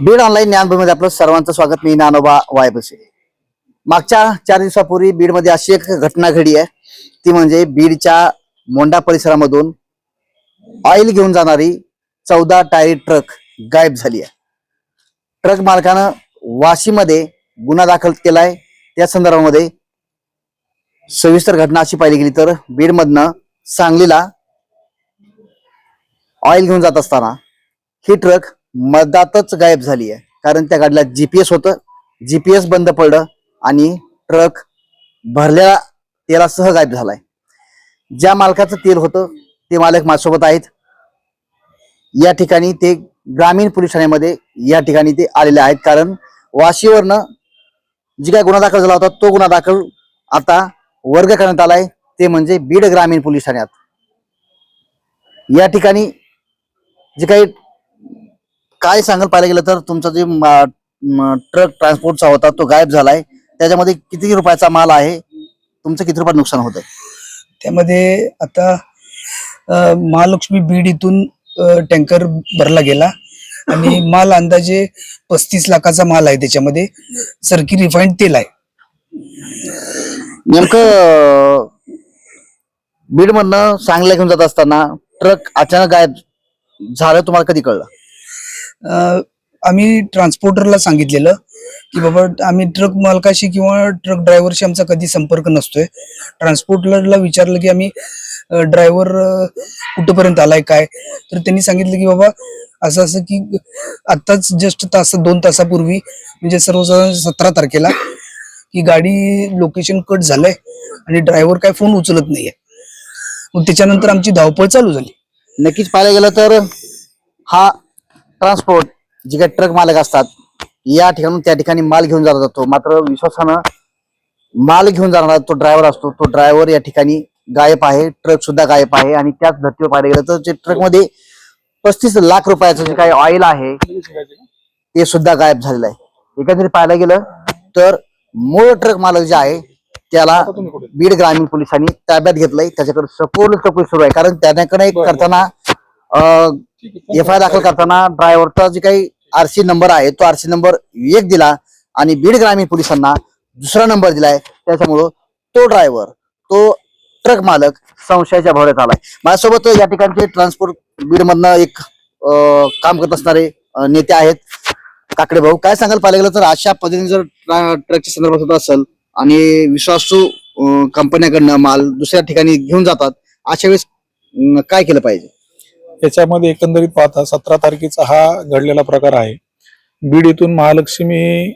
Beed online ज्ञानभूमीमध्ये आपलं सर्वांचं स्वागत. मी नानोबा वायबसे. मागच्या चार दिवसापूर्वी बीडमध्ये अशी एक घटना घडी आहे. ती म्हणजे बीडच्या मोंडा परिसरामधून ऑइल घेऊन जाणारी चौदा टायरी ट्रक गायब झाली आहे. ट्रक मालकानं वाशीमध्ये गुन्हा दाखल केलाय. त्या संदर्भामध्ये सविस्तर घटना अशी पाहिली गेली तर बीडमधनं सांगलीला ऑइल घेऊन जात असताना ही ट्रक मधातच गायब झाली आहे. कारण त्या गाडीला जीपीएस होतं. जीपीएस बंद पडलं आणि ट्रक भरलेला तेलासह गायब झालाय. ज्या मालकाचं तेल होतं ते मालक माझ्यासोबत आहेत. या ठिकाणी ते ग्रामीण पोलीस ठाण्यामध्ये या ठिकाणी ते आलेले आहेत. कारण वाशीवरनं जी काय गुन्हा दाखल झाला होता तो गुन्हा दाखल आता वर्ग करण्यात आलाय. ते म्हणजे बीड ग्रामीण पोलीस ठाण्यात. या ठिकाणी जे काही काय सांगाल पाहिलं गेलं तर तुमचा जे ट्रक ट्रान्सपोर्टचा होता तो गायब झालाय. त्याच्यामध्ये किती रुपयाचा माल आहे? तुमचं किती रुपयात नुकसान होत त्यामध्ये आता महालक्ष्मी बीड इथून टँकर भरला गेला. आणि माल अंदाजे पस्तीस लाखाचा माल आहे त्याच्यामध्ये. सरकी रिफाईंड तेल आहे. नेमकं बीड मधनं सांगल्या घेऊन जात असताना ट्रक अचानक गायब झालं तुम्हाला कधी कळलं? आम्ही ट्रान्सपोर्टरला सांगितलेलं की बाबा आम्ही ट्रक मालकाशी किंवा ट्रक ड्रायव्हरशी आमचा कधी संपर्क नसतोय. ट्रान्सपोर्टरला विचारलं की आम्ही ड्रायव्हर कुठपर्यंत आलाय काय? तर त्यांनी सांगितलं की बाबा असं असं की आत्ताच जस्ट तास दोन तासापूर्वी म्हणजे सर्वसाधारण सतरा तारखेला की गाडी लोकेशन कट झालंय आणि ड्रायव्हर काय फोन उचलत नाहीये. मग त्याच्यानंतर आमची धावपळ चालू झाली. नक्कीच पाहायला गेलं तर हा ट्रान्सपोर्ट जे काही ट्रक मालक असतात या ठिकाणून त्या ठिकाणी माल घेऊन जात जातो मात्र विश्वासानं माल घेऊन जाणारा तो ड्रायव्हर असतो तो ड्रायव्हर या ठिकाणी गायब आहे ट्रक सुद्धा गायब आहे आणि त्याच धर्तीवर पाहायला गेलं तर जे ट्रकमध्ये पस्तीस लाख रुपयाचं जे काही ऑइल आहे ते सुद्धा गायब झालेलं आहे. एकंदरीत पाहायला गेलं तर मूळ ट्रक मालक जे आहे त्याला बीड ग्रामीण पोलिसांनी ताब्यात घेतलंय. त्याच्याकडे सपोर्ट चौकशी सुरू आहे. कारण त्याच्याकडे करताना एफ आय दाखल करताना ड्रायव्हरचा जे काही आरसी नंबर आहे तो आरसी नंबर एक दिला आणि बीड ग्रामीण पोलिसांना दुसरा नंबर दिलाय. त्याच्यामुळं तो ड्रायव्हर तो ट्रक मालक संशयाच्या भोवऱ्यात आलाय. माझ्यासोबत या ठिकाणचे ट्रान्सपोर्ट बीड मधनं एक काम करत असणारे नेते आहेत. काकडे भाऊ काय सांगाल? पाहिलं गेलं तर अशा पद्धतीने जर ट्रकच्या संदर्भात होत असेल आणि विश्वासू कंपन्याकडनं माल दुसऱ्या ठिकाणी घेऊन जातात अशा वेळेस काय केलं पाहिजे? याच्यामध्ये एकंदरीत पाहता सतरा तारखेचा हा घडलेला प्रकार आहे. बीड येथून महालक्ष्मी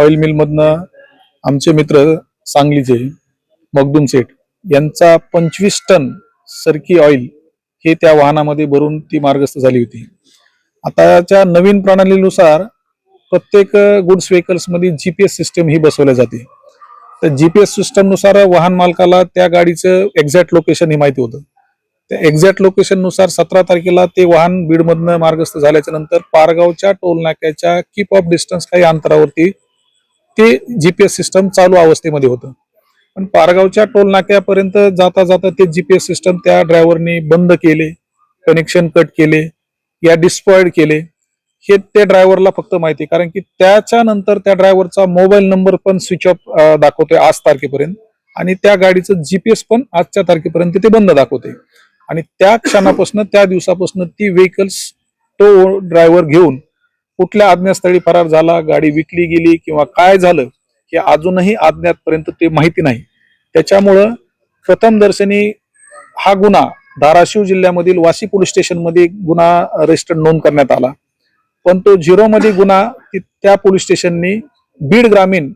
ऑइल मिल मधनं आमचे मित्र सांगलीचे मगदूम सेठ यांचा पंचवीस टन सरकी ऑइल हे त्या वाहनामध्ये भरून ती मार्गस्थ झाली होती. आताच्या नवीन प्रणालीनुसार प्रत्येक गुड्स व्हेकल्समध्ये एस सिस्टम ही बसवल्या जाते. तर जी पी एस सिस्टमनुसार वाहन मालकाला त्या गाडीचं एक्झॅक्ट लोकेशन हे माहिती होतं. त्या एक्झॅक्ट लोकेशननुसार सतरा तारखेला ते वाहन बीडमधनं मार्गस्थ झाल्याच्यानंतर पारगावच्या टोल नाक्याच्या कीप ऑफ डिस्टन्स काही अंतरावरती ते जीपीएस सिस्टम चालू अवस्थेमध्ये होतं. पण पारगावच्या टोल नाक्यापर्यंत जाता जाता ते जीपीएस सिस्टम त्या ड्रायव्हरने बंद केले कनेक्शन कट केले या डिस्पॉइड केले. हे त्या ड्रायव्हरला फक्त माहिती कारण की त्याच्या नंतर त्या ड्रायव्हरचा मोबाईल नंबर पण स्विच ऑफ दाखवतोय आज तारखेपर्यंत. आणि त्या गाडीचं जीपीएस पण आजच्या तारखेपर्यंत ते बंद दाखवते आणि त्या क्षणापासून त्या दिवसापासून ती व्हेकल्स तो ड्रायव्हर घेऊन कुठल्या आज्ञास्थळी फरार झाला गाडी विकली गेली किंवा काय झालं हे अजूनही अज्ञातपर्यंत ते माहिती नाही. त्याच्यामुळं प्रथम दर्शनी हा गुन्हा धाराशिव जिल्ह्यामधील वाशी पोलीस स्टेशनमध्ये गुन्हा रजिस्टर नोंद करण्यात आला. पण तो झिरोमध्ये गुन्हा त्या पोलीस स्टेशननी बीड ग्रामीण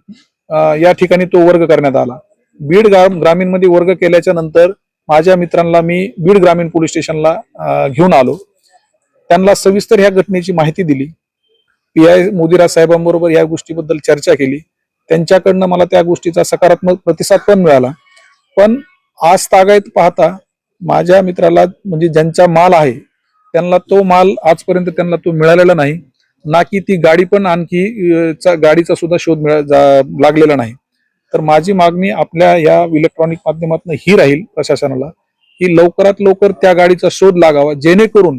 या ठिकाणी तो वर्ग करण्यात आला. बीड ग्राम वर्ग केल्याच्यानंतर माझ्या मित्रांना मी बीड ग्रामीण पोलीस स्टेशनला घेऊन आलो. त्यांना सविस्तर ह्या घटनेची माहिती दिली. पी आय मोदीराज साहेबांबरोबर या गोष्टीबद्दल चर्चा केली. त्यांच्याकडनं मला त्या गोष्टीचा सकारात्मक प्रतिसाद पण मिळाला. पण आज तागायत पाहता माझ्या मित्राला म्हणजे ज्यांचा माल आहे त्यांना तो माल आजपर्यंत त्यांना तो मिळालेला नाही. ना की ती गाडी पण आणखी चा- गाडीचा सुद्धा शोध मिळा जा- लागलेला नाही. तर माझी मागणी आपल्या या इलेक्ट्रॉनिक माध्यमातून ही राहील प्रशासनाला की लवकरात लवकर त्या गाडीचा शोध लागावा जेणेकरून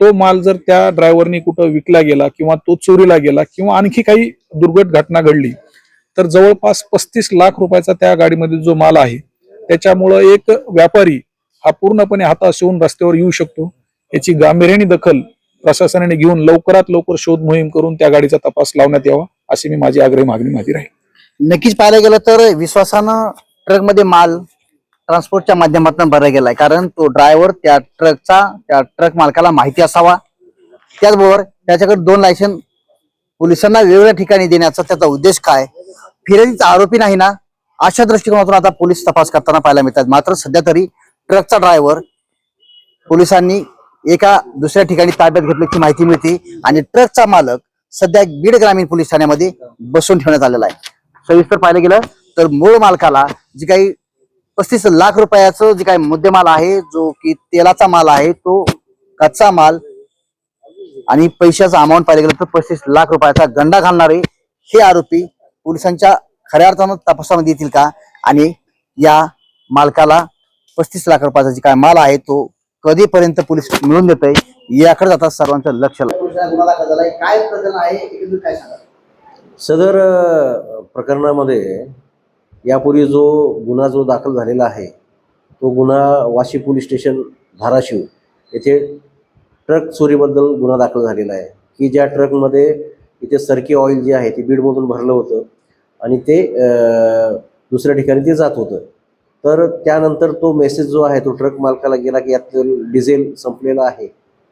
तो माल जर त्या ड्रायव्हरनी कुठं विकला गेला किंवा तो चोरीला गेला किंवा आणखी काही दुर्घट घटना घडली तर जवळपास पस्तीस लाख रुपयाचा त्या गाडीमध्ये जो माल आहे त्याच्यामुळं एक व्यापारी हा पूर्णपणे हाताश येऊन रस्त्यावर येऊ शकतो. याची गांभीर्याने दखल प्रशासनाने घेऊन लवकरात लवकर शोध मोहीम करून त्या गाडीचा तपास लावण्यात यावा अशी मी माझी आग्रही मागणी माझी राहील. नक्कीच पाहायला गेलं तर विश्वासानं ट्रकमध्ये माल ट्रान्सपोर्टच्या माध्यमातून भरला गेलाय. कारण तो ड्रायव्हर त्या ट्रकचा त्या ट्रक मालकाला माहिती असावा. त्याचबरोबर त्याच्याकडे दोन लायसन पोलिसांना वेगवेगळ्या ठिकाणी देण्याचा त्याचा उद्देश काय? फिर्यादीचा आरोपी नाही ना? अशा दृष्टिकोनातून आता पोलीस तपास करताना पाहायला मिळतात. मात्र सध्या तरी ट्रकचा ड्रायव्हर पोलिसांनी एका दुसऱ्या ठिकाणी ताब्यात घेतल्याची माहिती मिळते आणि ट्रकचा मालक सध्या बीड ग्रामीण पोलीस ठाण्यामध्ये बसून ठेवण्यात आलेला आहे. सविस्तर पाहायला गेलं तर मूळ मालकाला जे काही पस्तीस लाख रुपयाचं जे काही मुद्देमाल आहे जो की तेलाचा माल आहे तो कच्चा माल आणि पैशाचा अमाऊंट पाहिलं गेलं तर पस्तीस लाख रुपयाचा गंडा घालणारे हे आरोपी पोलिसांच्या खऱ्या अर्थानं तपासामध्ये येतील का? आणि या मालकाला पस्तीस लाख रुपयाचा जे काय माल आहे तो कधीपर्यंत पोलीस मिळून देत आहे याकडे जातात सर्वांचं लक्ष काय प्रकरण आहे काय सांगा सदर प्रकरणामध्ये यापूर्वी जो गुन्हा जो दाखल झालेला आहे तो गुन्हा वाशी पोलीस स्टेशन धाराशिव येथे ट्रक चोरीबद्दल गुन्हा दाखल झालेला आहे. की ज्या ट्रकमध्ये इथे सरकी ऑइल जे आहे ते बीडमधून भरलं होतं आणि ते दुसऱ्या ठिकाणी ते जात होतं. तर त्यानंतर तो मेसेज जो आहे तो ट्रक मालकाला गेला की यात डिझेल संपलेलं आहे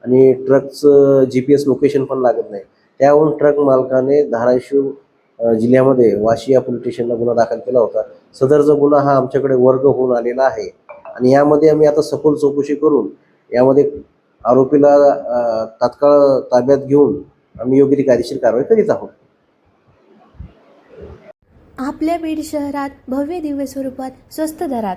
आणि ट्रकचं जी पी एस लोकेशन पण लागत नाही. त्याहून ट्रक मालकाने धाराशिव जिल्ह्यामध्ये वाशी या पोलीस स्टेशनला गुन्हा दाखल केला होता. सदरचा गुन्हा हा आमच्याकडे वर्ग होऊन आलेला आहे. आणि यामध्ये आम्ही आता सखोल चौकशी करून यामध्ये आरोपीला तात्काळ ताब्यात घेऊन आम्ही योग्य ती कायदेशीर कारवाई करीत आहोत. आपल्या बीड शहरात भव्य दिव्य स्वरूपात स्वस्त दरात